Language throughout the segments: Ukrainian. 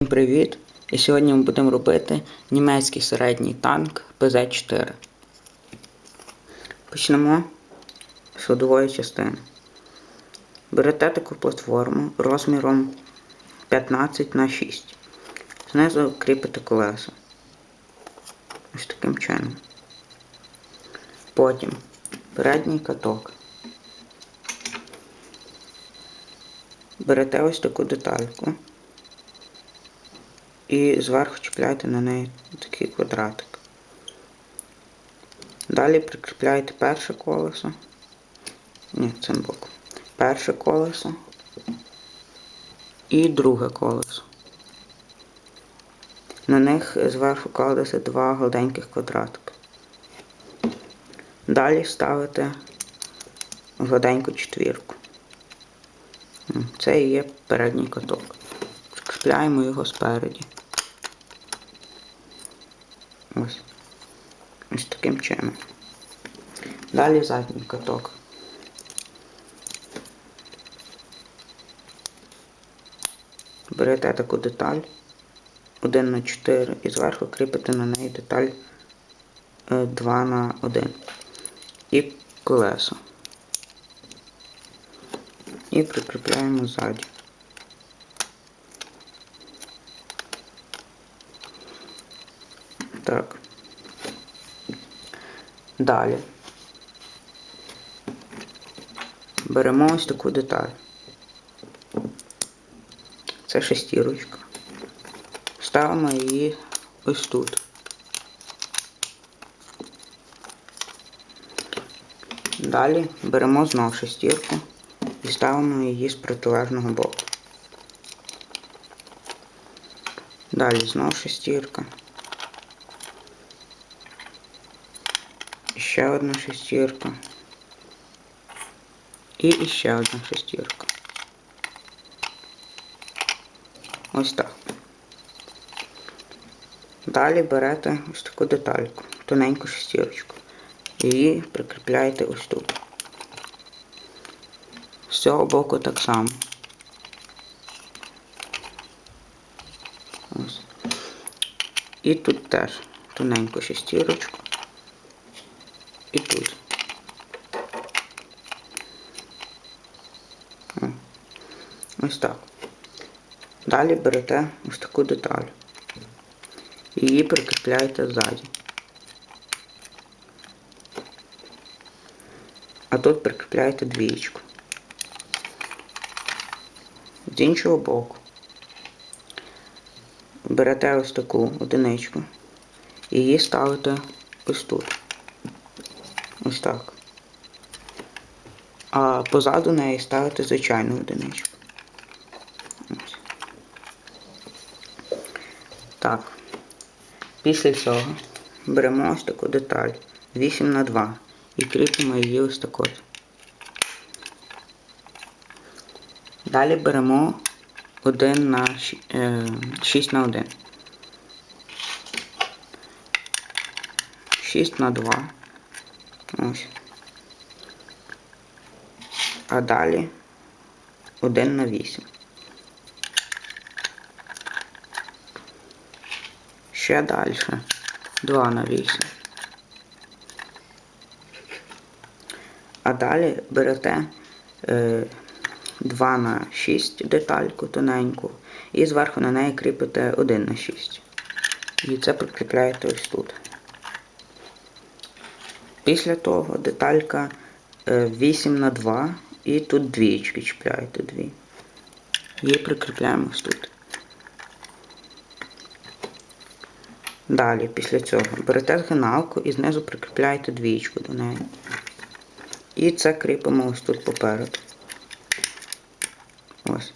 Всім привіт! І сьогодні ми будемо робити німецький середній танк ПЗ-4. Почнемо з ходової частини. Берете таку платформу розміром 15 на 6. Знизу кріпите колеса. Ось таким чином. Потім передній каток. Берете ось таку детальку і зверху чіпляєте на неї такий квадратик. Далі прикріпляєте перше колесо. Ні, цим боком. Перше колесо і друге колесо. На них зверху кладеться два гладеньких квадратики. Далі ставите гладеньку четвірку. Це і є передній каток. Прикріпляємо його спереді. Ось. Ось таким чином. Далі задній каток. Берете таку деталь 1 на 4 і зверху кріпите на неї деталь 2 на 1 і колесо. І прикріпляємо ззаді. Так. Далі. Беремо ось таку деталь. Це шестірочка. Ставимо її ось тут. Далі беремо знов шестірку і ставимо її з протилежного боку. Далі знов шестірка. Ще одна шестірка. І ще одна шестірка. Ось так. Далі берете ось таку детальку, тоненьку шестірочку. І прикріпляєте ось тут. З цього боку так само. Ось. І тут теж тоненьку шестірочку. І. Ось так. Далі берете ось таку деталь. І її прикріпляєте ззаді. А тут прикріпляєте двієчку. З іншого боку. Берете ось таку одиничку і її ставите ось тут. Ось так. А позаду неї ставите звичайну одиничку. Так. Після цього беремо ось таку деталь 8 на 2 і кріпимо її ось такою. Далі беремо 1 на 6 на 1. 6 на 2. Ось. А далі 1 на 8. Ще далі 2 на 8. А далі берете е, 2 на 6 детальку тоненьку і зверху на неї кріпите 1 на 6. І це прикріпляєте ось тут. Після того деталька 8 на 2 і тут двієчки чіпляєте дві. Її прикріпляємо тут. Далі, після цього, берете згиналку і знизу прикріпляєте двієчку до неї. І це кріпимо ось тут попереду. Ось.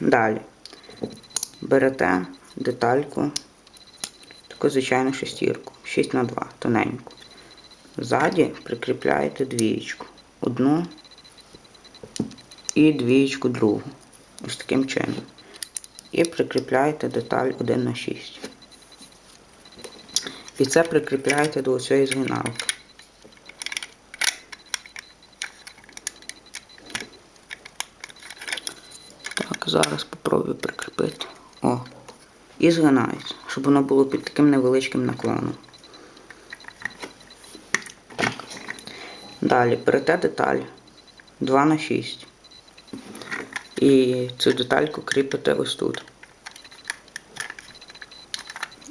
Далі. Берете детальку, таку звичайну шестірку, 6 на 2, тоненьку. Ззаді прикріпляєте двієчку. Одну і двієчку другу. Ось таким чином. І прикріпляєте деталь 1 на 6. І це прикріпляєте до цієї згиналки. Зараз спробую прикріпити. О. І згинається, щоб воно було під таким невеличким наклоном. Далі берете деталь 2 на 6. І цю детальку кріпите ось тут.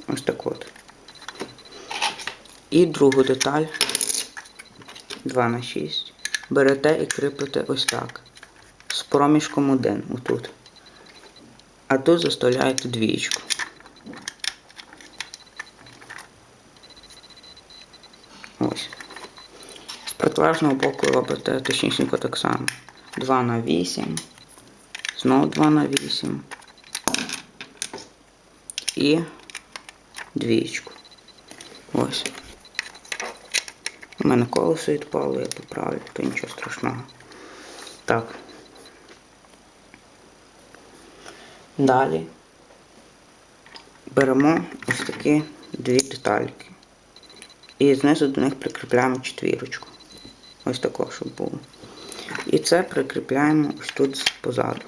Ось так от. І другу деталь 2 на 6. Берете і кріпите ось так. З проміжком 1 отут. А тут заставляєте двічку. Ось. З протилежного боку робите точніше так само. 2 на 8. Знову 2 на 8. І двічку. Ось. У мене колесо відпало, я поправлю, то нічого страшного. Так. Далі беремо ось такі дві детальки. І знизу до них прикріпляємо четвірочку. Ось тако, щоб було. І це прикріпляємо ось тут позаду.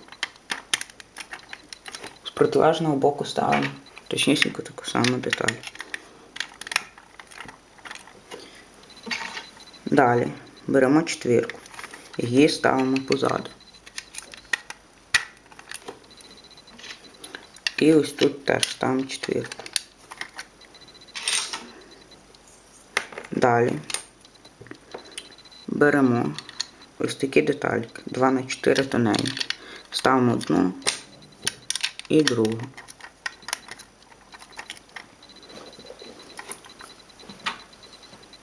З протилежного боку ставимо точнісінько таку саму деталь. Далі беремо четвірку. Її ставимо позаду. І ось тут теж ставимо четвірку. Далі беремо ось такі детальки, 2 на 4 тоненькі. Ставимо одну і другу.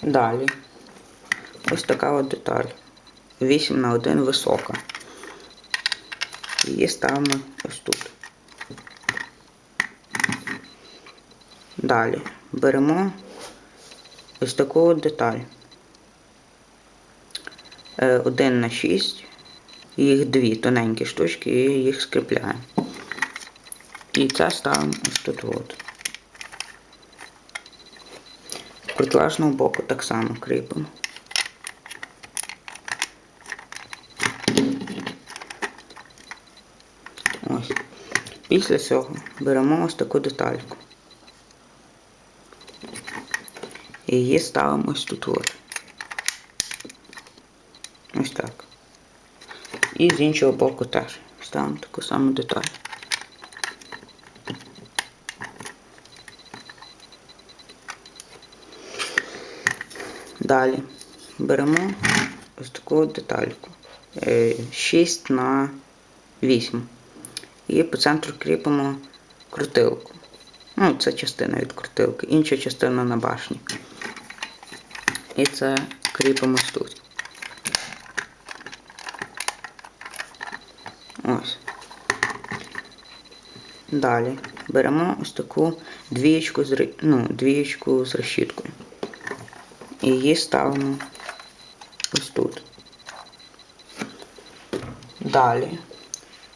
Далі ось така от деталь. 8 на 1 висока. Її ставимо ось тут. Далі беремо ось таку от деталь. 1 на 6, їх дві тоненькі штучки і їх скріпляємо. І це ставимо ось тут от. З протилежного боку так само кріпимо. Після цього беремо ось таку детальку. І її ставимо ось тут от. Ось так. І з іншого боку теж ставимо таку саму деталь. Далі беремо ось таку детальку. 6 на 8. І по центру кріпимо крутилку. Ну, це частина від крутилки, інша частина на башні. І це кріпимо тут. Далі беремо ось таку двієчку з ну, двієчку з решіткою. І її ставимо ось тут. Далі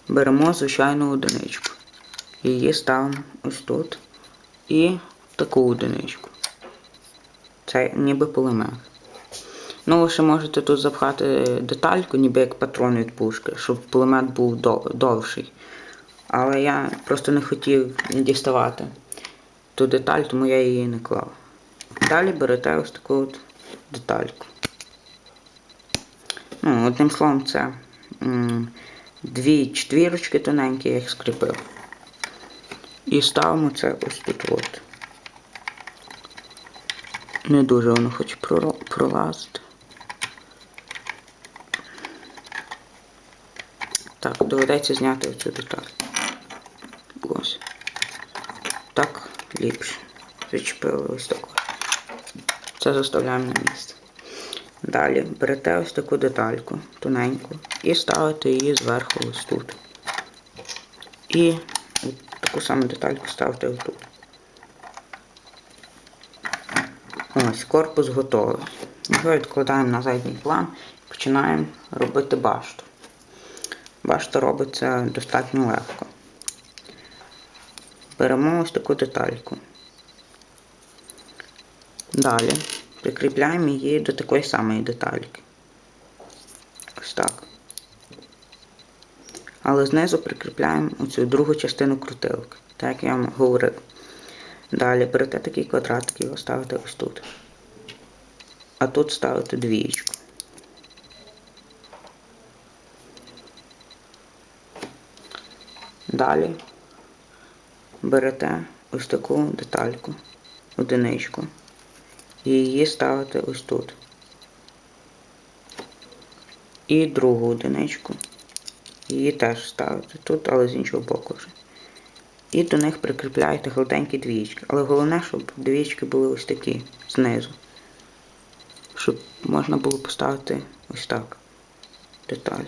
беремо звичайну одиничку. Її ставимо ось тут. І таку одиничку. Це ніби пулемет. Ну, ви ще можете тут запхати детальку, ніби як патрон від пушки, щоб пулемет був довший. Але я просто не хотів діставати ту деталь, тому я її не клав. Далі берете ось таку от детальку. Ну, Одним словом, це дві четвірочки тоненькі, я їх скріпив. І ставимо це ось тут от. Не дуже воно хоче пролазити. Так, доведеться зняти оцю деталь. Ось. Так, ліпше. Зачепили таку. Це заставляємо на місце. Далі берете ось таку детальку, тоненьку, і ставите її зверху ось тут. І таку саму детальку ставте ось тут. Ось, корпус готовий. Його відкладаємо на задній план і починаємо робити башту. Башта робиться достатньо легко. Беремо ось таку детальку. Далі прикріпляємо її до такої самої детальки. Ось так. Але знизу прикріпляємо оцю другу частину крутилки, так як я вам говорив. Далі берете такий квадратик і його ставите ось тут. А тут ставите двієчку. Далі берете ось таку детальку, одиничку, і її ставите ось тут. І другу одиничку. Її теж ставите тут, але з іншого боку вже. І до них прикріпляєте гладенькі двічки. Але головне, щоб двічки були ось такі знизу. Щоб можна було поставити ось так деталь.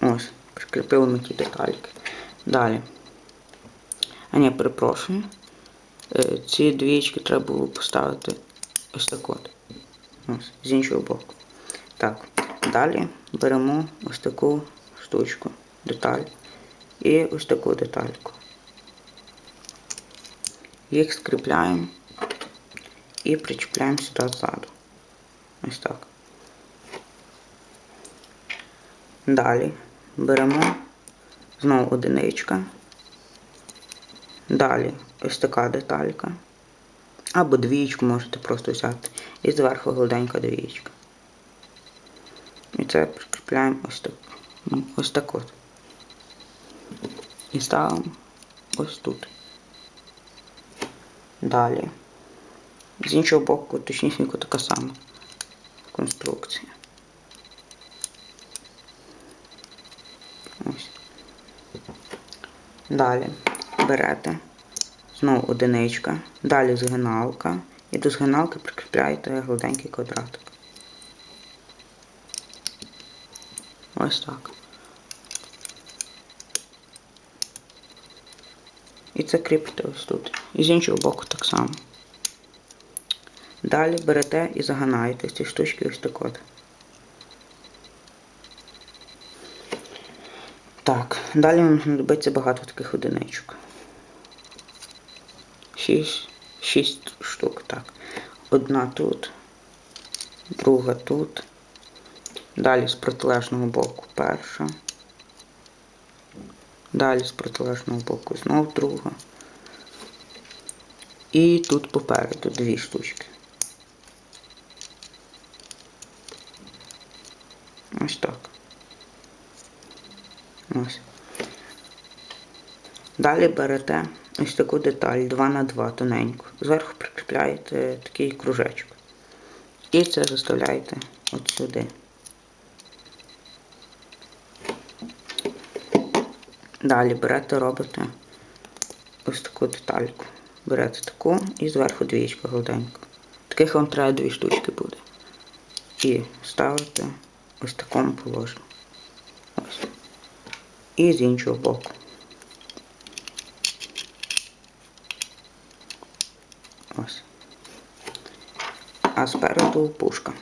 Ось, прикріпили ми ті детальки. Далі. А ні, перепрошую. Е, ці двічки треба було поставити ось так от. Ось, з іншого боку. Так, далі беремо ось таку штучку, деталь. І ось таку детальку. Їх скріпляємо і причіпляємо сюди ззаду. Ось так. Далі беремо знову одиничка. Далі ось така деталька. Або двічку можете просто взяти. І зверху гладенька двічка. І це прикріпляємо ось так. Ось так от. І ставимо ось тут. Далі. З іншого боку, точнісінько така сама конструкція. Далі берете знову одиничка, далі згиналка і до згиналки прикріпляєте гладенький квадратик. Ось так. І це кріпите ось тут. І з іншого боку так само. Далі берете і загинаєте ці штучки ось так от. Так, далі вам знадобиться багато таких одиничок. Шість, шість штук, так. Одна тут, друга тут. Далі з протилежного боку перша. Далі з протилежного боку знов друга. І тут попереду дві штучки. Ось так. Ось. Далі берете ось таку деталь 2 на 2 тоненьку. Зверху прикріпляєте такий кружечок. І це заставляєте от сюди. Далі берете, робите ось таку детальку. Берете таку і зверху двічка гладенько. Таких вам треба дві штучки буде. І ставите ось в такому положенні. І з іншого боку. Ось. А спереду пушка.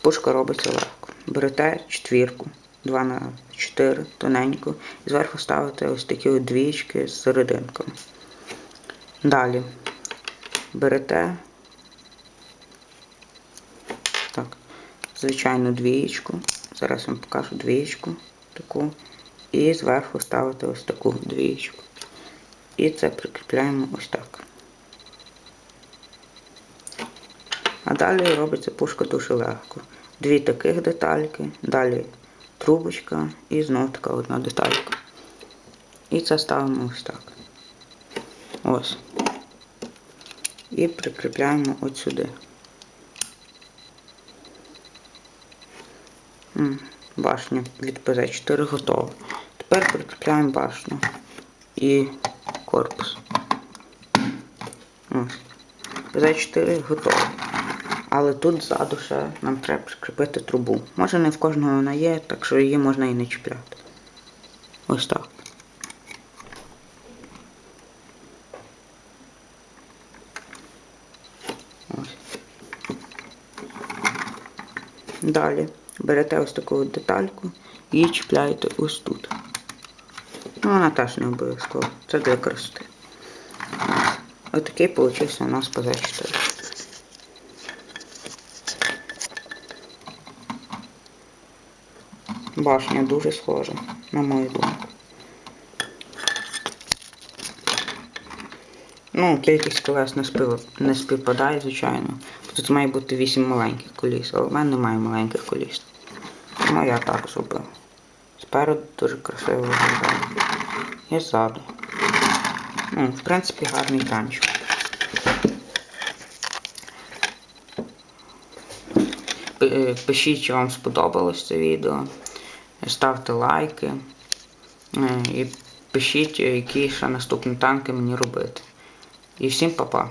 Пушка робиться легко. Берете четвірку. 2 на 4 тоненько. І зверху ставите ось такі двічки з серединками. Далі берете так, звичайну двієчку. Зараз вам покажу двієчку таку. І зверху ставите ось таку двієчку. І це прикріпляємо ось так. А далі робиться пушка дуже легко. Дві таких детальки, далі трубочка і знову така одна деталька. І це ставимо ось так. Ось. І прикріпляємо от сюди. Башня від ПЗ4 готова. Тепер прикріпляємо башню і корпус. ПЗ4 готовий. Але тут ззаду ще нам треба прикріпити трубу. Може не в кожного вона є, так що її можна і не чіпляти. Ось так. Далі берете ось таку детальку і чіпляєте ось тут. Ну, вона теж не обов'язково. Це для красоти. Отакий получився у нас ПЗ4. Башня дуже схожа, на мою думку. Ну, кількість колес не співпадає, звичайно. Тут має бути 8 маленьких коліс, але в мене немає маленьких коліс. Тому я так зробив. Спереду дуже красиво виглядає. І ззаду. Ну, в принципі, гарний танчик. Е, Пишіть, чи вам сподобалось це відео. Ставте лайки. Е, І пишіть, е, які ще наступні танки мені робити. І всім па-па.